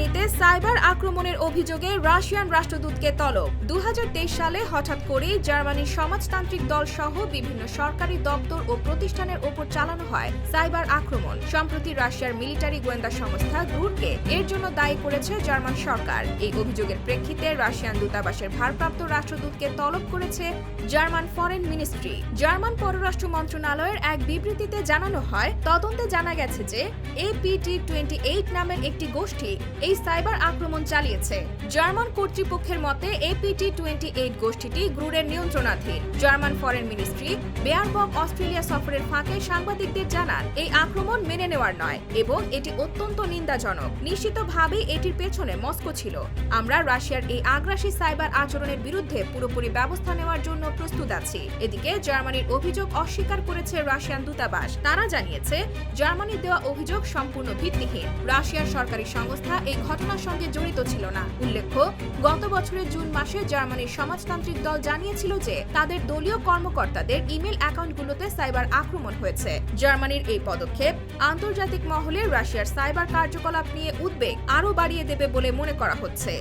জার্মানিতে সাইবার আক্রমণের অভিযোগে রাশিয়ান রাষ্ট্রদূতকে তলব। দুই হাজার তেইশ সালে হঠাৎ করেই জার্মানির সমাজতান্ত্রিক দল সহ বিভিন্ন সরকারি দপ্তর ও প্রতিষ্ঠানের ওপর চালানো হয় সাইবার আক্রমণ। সম্প্রতি রাশিয়ার মিলিটারি গোয়েন্দা সংস্থা গ্রুটকে এর জন্য দায়ী করেছে জার্মান সরকার। এই অভিযোগের প্রেক্ষিতে রাশিয়ান দূতাবাসের ভারপ্রাপ্ত রাষ্ট্রদূতকে তলব করেছে জার্মান ফরেন মিনিস্ট্রি। জার্মান পররাষ্ট্র মন্ত্রণালয়ের এক বিবৃতিতে জানানো হয়, তদন্তে জানা গেছে যে এপিটি টোয়েন্টি এইট নামের একটি গোষ্ঠী এই সাইবার আক্রমণ চালিয়েছে। জার্মান কর্তৃপক্ষের মতে এপিটি টোয়েন্টি এইট গোষ্ঠীটি গ্রুডের নিয়ন্ত্রণাধীন। German foreign ministry Baerbock Australia সফরের ফাঁকে সাংবাদিকদের জানান, এই আক্রমণ মেনে নেওয়ার নয় এবং এটি অত্যন্ত নিন্দাজনক। নিশ্চিতভাবে এটির পেছনে মস্কো ছিল। আমরা রাশিয়ার এই আগ্রাসী সাইবার আচরণের বিরুদ্ধে পুরোপুরি ব্যবস্থা নেওয়ার জন্য প্রস্তুত আছি। এদিকে জার্মানির অভিযোগ অস্বীকার করেছে রাশিয়ান দূতাবাস। তারা জানিয়েছে, জার্মানির দেওয়া অভিযোগ সম্পূর্ণ ভিত্তিহীন। রাশিয়ার সরকারি সংস্থা এই ঘটনার সঙ্গে জড়িত ছিল না। উল্লেখ্য, গত বছরের জুন মাসে জার্মানির সমাজতান্ত্রিক দল জানিয়েছিল যে তাদের দলীয় কর্মকর্তাদের ইমেল অ্যাকাউন্টগুলোতে সাইবার আক্রমণ হয়েছে। জার্মানির এই পদক্ষেপ আন্তর্জাতিক মহলে রাশিয়ার সাইবার কার্যকলাপ নিয়ে উদ্বেগ আরও বাড়িয়ে দেবে বলে মনে করা হচ্ছে।